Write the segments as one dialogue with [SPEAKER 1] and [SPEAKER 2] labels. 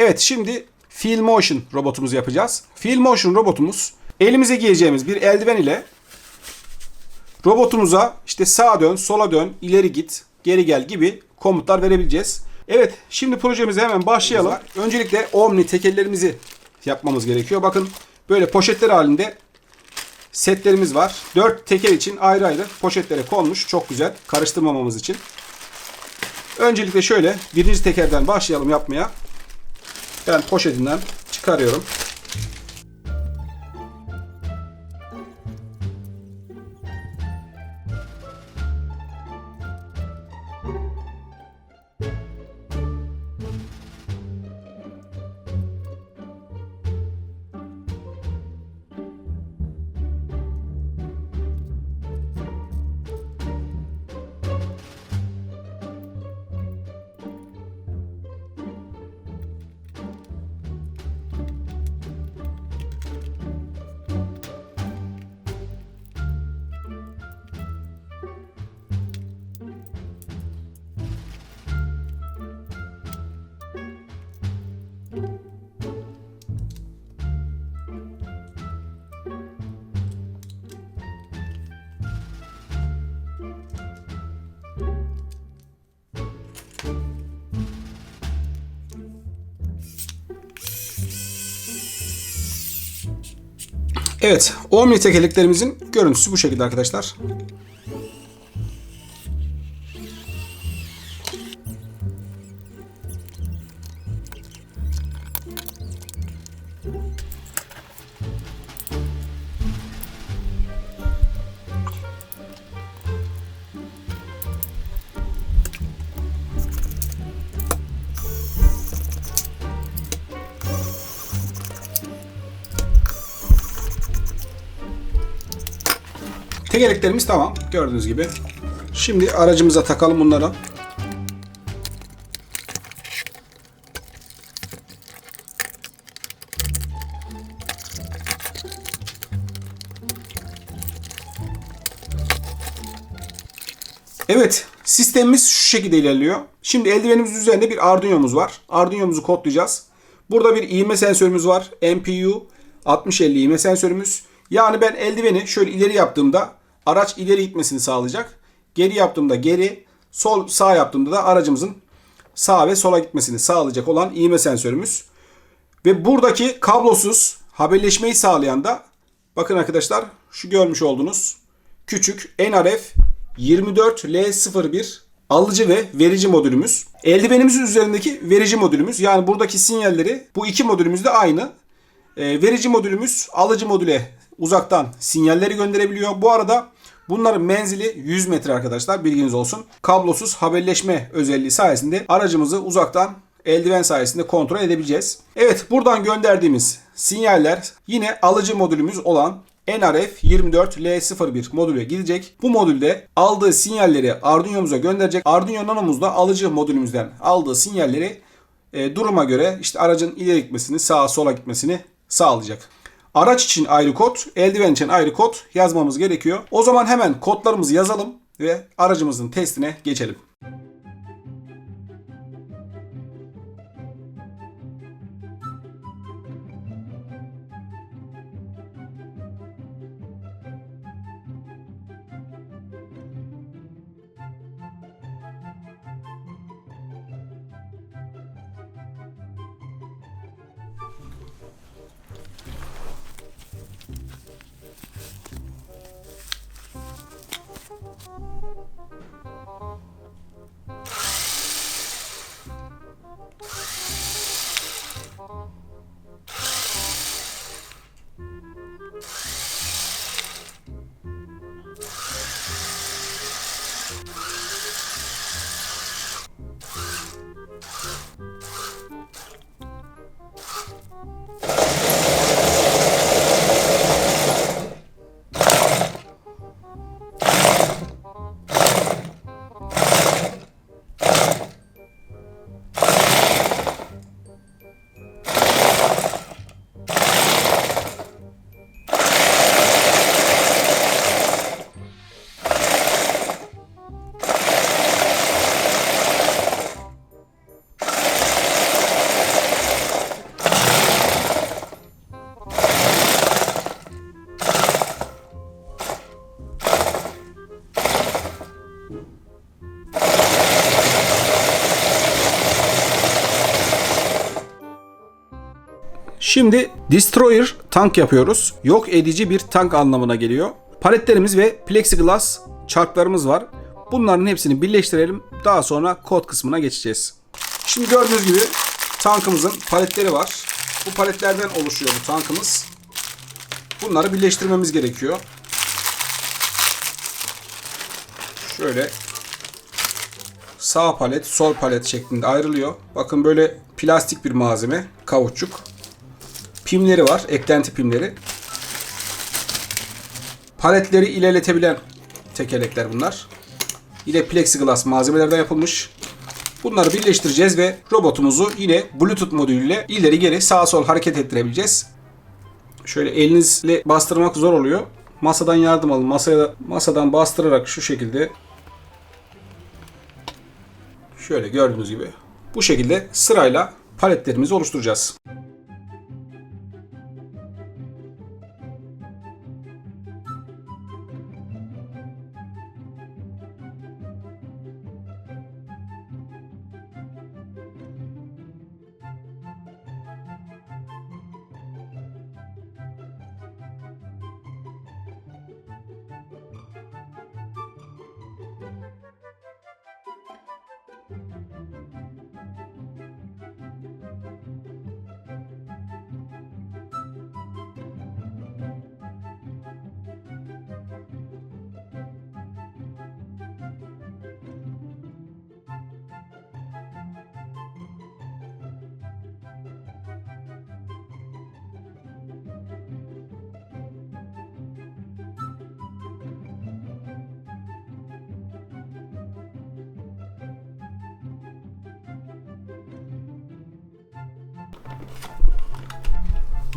[SPEAKER 1] Evet şimdi Feel Motion robotumuzu yapacağız. Feel Motion robotumuz elimize giyeceğimiz bir eldiven ile robotumuza işte sağa dön, sola dön, ileri git, geri gel gibi komutlar verebileceğiz. Evet şimdi projemize hemen başlayalım. Öncelikle Omni tekerlerimizi yapmamız gerekiyor. Bakın böyle poşetler halinde setlerimiz var. 4 teker için ayrı ayrı poşetlere konmuş. Çok güzel. Karıştırmamamız için. Öncelikle şöyle birinci tekerden başlayalım yapmaya. Ben poşetinden çıkarıyorum. Evet, Omni tekerleklerimizin görüntüsü bu şekilde arkadaşlar. Tekerleklerimiz tamam. Gördüğünüz gibi. Şimdi aracımıza takalım bunları. Evet, sistemimiz şu şekilde ilerliyor. Şimdi eldivenimizin üzerinde bir Arduino'muz var. Arduino'muzu kodlayacağız. Burada bir ivme sensörümüz var. MPU 6050 ivme sensörümüz. Yani ben eldiveni şöyle ileri yaptığımda araç ileri gitmesini sağlayacak. Geri yaptığımda geri, sol sağ yaptığımda da aracımızın sağa ve sola gitmesini sağlayacak olan ivme sensörümüz. Ve buradaki kablosuz haberleşmeyi sağlayan da bakın arkadaşlar şu görmüş olduğunuz küçük NRF 24L01 alıcı ve verici modülümüz. Eldivenimizin üzerindeki verici modülümüz. Yani buradaki sinyalleri bu iki modülümüzde aynı. E, verici modülümüz alıcı modüle uzaktan sinyalleri gönderebiliyor. Bu arada bunların menzili 100 metre arkadaşlar bilginiz olsun. Kablosuz haberleşme özelliği sayesinde aracımızı uzaktan eldiven sayesinde kontrol edebileceğiz. Evet buradan gönderdiğimiz sinyaller yine alıcı modülümüz olan NRF24L01 modüle gidecek. Bu modülde aldığı sinyalleri Arduino'muza gönderecek. Arduino Nano'muz da alıcı modülümüzden aldığı sinyalleri e, duruma göre işte aracın ileri gitmesini, sağa sola gitmesini sağlayacak. Araç için ayrı kod, eldiven için ayrı kod yazmamız gerekiyor. O zaman hemen kodlarımızı yazalım ve aracımızın testine geçelim. Şimdi Destroyer tank yapıyoruz. Yok edici bir tank anlamına geliyor. Paletlerimiz ve plexiglass çarklarımız var. Bunların hepsini birleştirelim. Daha sonra kod kısmına geçeceğiz. Şimdi gördüğünüz gibi tankımızın paletleri var. Bu paletlerden oluşuyor bu tankımız. Bunları birleştirmemiz gerekiyor. Şöyle sağ palet, sol palet şeklinde ayrılıyor. Bakın böyle plastik bir malzeme, kauçuk. Pimleri var, eklenti pimleri. Paletleri ilerletebilen tekerlekler bunlar. Yine plexiglass malzemelerden yapılmış. Bunları birleştireceğiz ve robotumuzu yine Bluetooth modülüyle ileri geri sağa sol hareket ettirebileceğiz. Şöyle elinizle bastırmak zor oluyor. Masadan yardım alın. Masaya masadan bastırarak şu şekilde şöyle gördüğünüz gibi bu şekilde sırayla paletlerimizi oluşturacağız.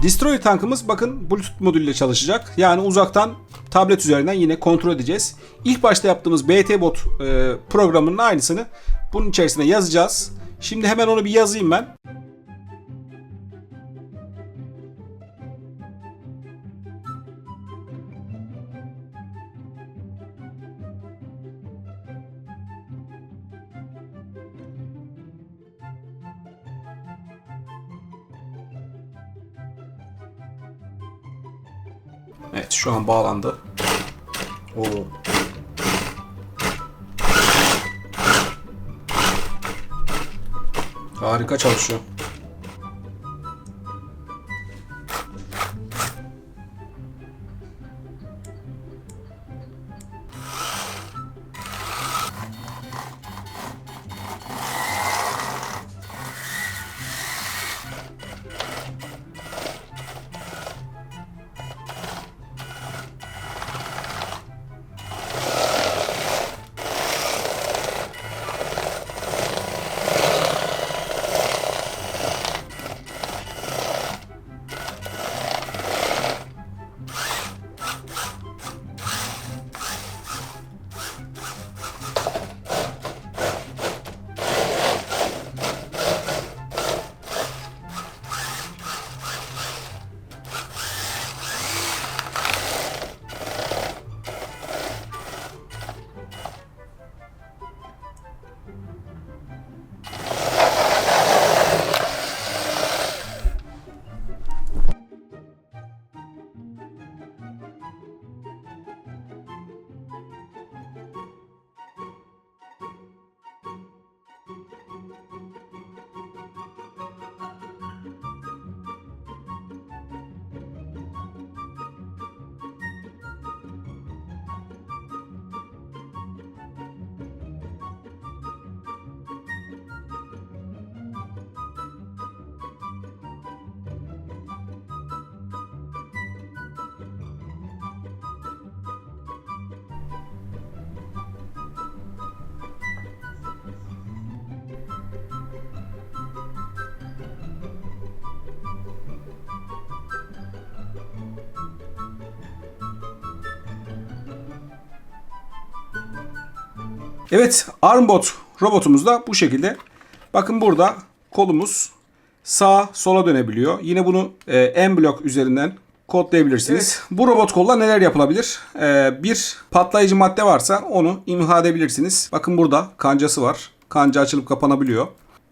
[SPEAKER 1] Destroyer tankımız bakın Bluetooth modülüyle çalışacak. Yani uzaktan tablet üzerinden yine kontrol edeceğiz. İlk başta yaptığımız BT bot e, programının aynısını bunun içerisine yazacağız. Şimdi hemen onu bir yazayım ben. Evet şu an bağlandı. Oo. Harika çalışıyor. Evet Armbot robotumuz da bu şekilde. Bakın burada kolumuz sağa sola dönebiliyor. Yine bunu e, M blok üzerinden kodlayabilirsiniz. Bu robot kolla neler yapılabilir? E, bir patlayıcı madde varsa onu imha edebilirsiniz. Bakın burada kancası var. Kanca açılıp kapanabiliyor.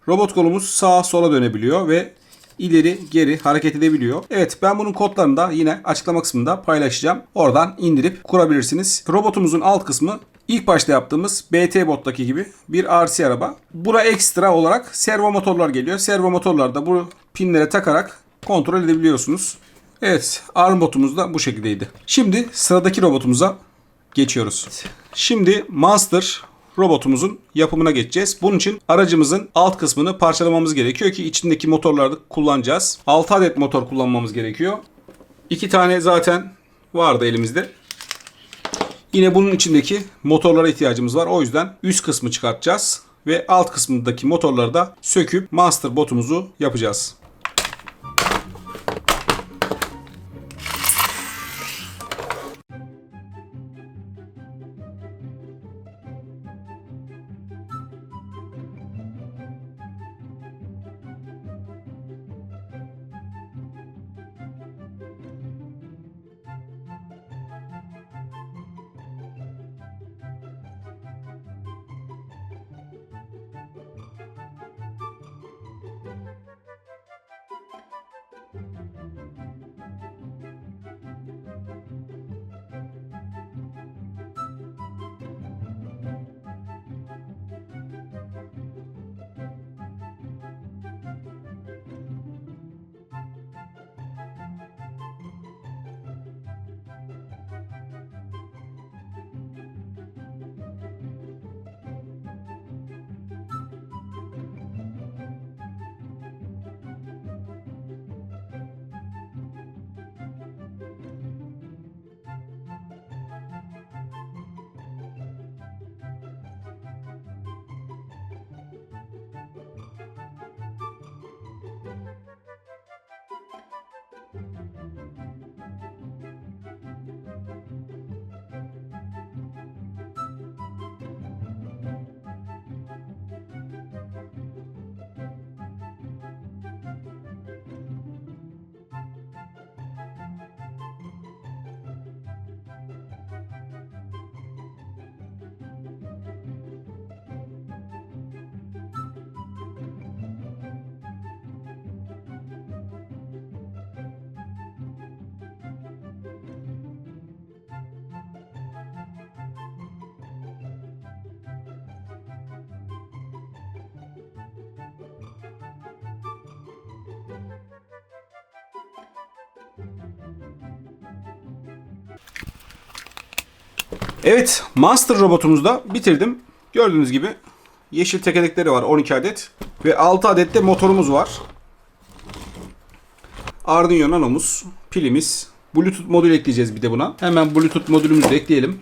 [SPEAKER 1] Robot kolumuz sağa sola dönebiliyor ve ileri geri hareket edebiliyor. Evet ben bunun kodlarını da yine açıklama kısmında paylaşacağım. Oradan indirip kurabilirsiniz. Robotumuzun alt kısmı İlk başta yaptığımız BT bottaki gibi bir RC araba. Buna ekstra olarak servo motorlar geliyor. Servo motorlar da bu pinlere takarak kontrol edebiliyorsunuz. Evet arm botumuz da bu şekildeydi. Şimdi sıradaki robotumuza geçiyoruz. Şimdi Monster robotumuzun yapımına geçeceğiz. Bunun için aracımızın alt kısmını parçalamamız gerekiyor ki içindeki motorları kullanacağız. 6 adet motor kullanmamız gerekiyor. 2 tane zaten vardı elimizde. Yine bunun içindeki motorlara ihtiyacımız var. O yüzden üst kısmı çıkartacağız ve alt kısmındaki motorları da söküp master botumuzu yapacağız. Evet, Master robotumuzu da bitirdim. Gördüğünüz gibi yeşil tekerlekleri var 12 adet ve 6 adet de motorumuz var. Arduino Nano'muz, pilimiz, Bluetooth modül ekleyeceğiz bir de buna. Hemen Bluetooth modülümüzü de ekleyelim.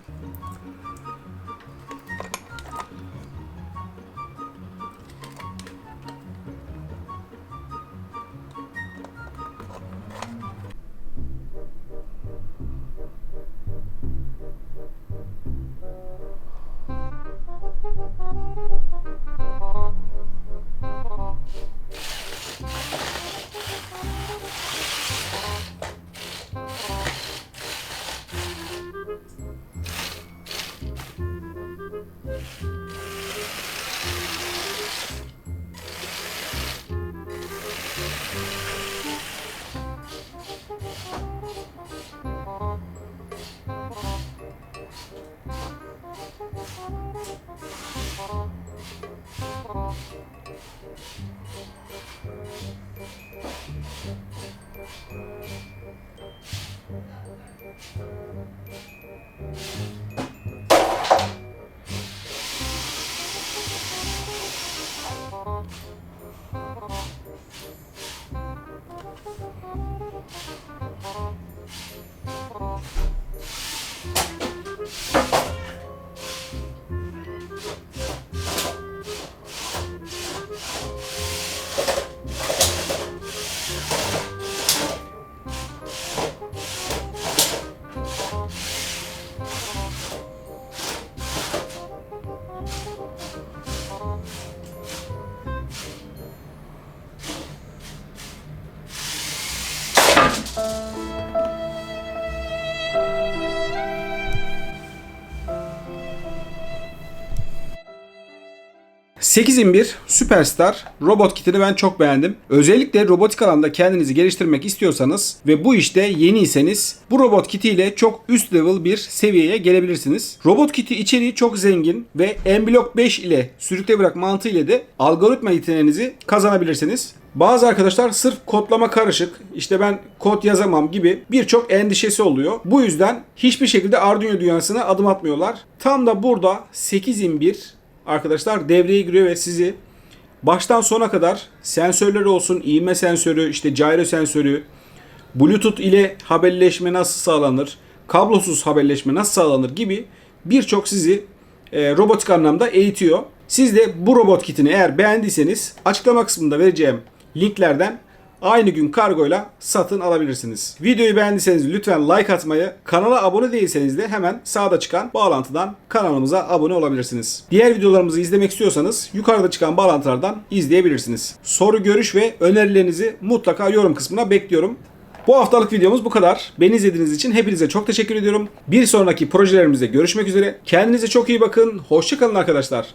[SPEAKER 1] 8.1 Superstar robot kitini ben çok beğendim. Özellikle robotik alanda kendinizi geliştirmek istiyorsanız ve bu işte yeniyseniz bu robot kiti ile çok üst level bir seviyeye gelebilirsiniz. Robot kiti içeriği çok zengin ve M-Block 5 ile sürükle bırak mantığı ile de algoritma yeteneğinizi kazanabilirsiniz. Bazı arkadaşlar sırf kodlama karışık, işte ben kod yazamam gibi birçok endişesi oluyor. Bu yüzden hiçbir şekilde Arduino dünyasına adım atmıyorlar. Tam da burada 8.1 arkadaşlar devreye giriyor ve sizi baştan sona kadar sensörleri olsun, ivme sensörü, işte gyro sensörü, Bluetooth ile haberleşme nasıl sağlanır, kablosuz haberleşme nasıl sağlanır gibi birçok sizi e, robotik anlamda eğitiyor. Siz de bu robot kitini eğer beğendiyseniz açıklama kısmında vereceğim linklerden aynı gün kargoyla satın alabilirsiniz. Videoyu beğendiyseniz lütfen like atmayı, kanala abone değilseniz de hemen sağda çıkan bağlantıdan kanalımıza abone olabilirsiniz. Diğer videolarımızı izlemek istiyorsanız yukarıda çıkan bağlantılardan izleyebilirsiniz. Soru, görüş ve önerilerinizi mutlaka yorum kısmına bekliyorum. Bu haftalık videomuz bu kadar. Beni izlediğiniz için hepinize çok teşekkür ediyorum. Bir sonraki projelerimizde görüşmek üzere. Kendinize çok iyi bakın. Hoşçakalın arkadaşlar.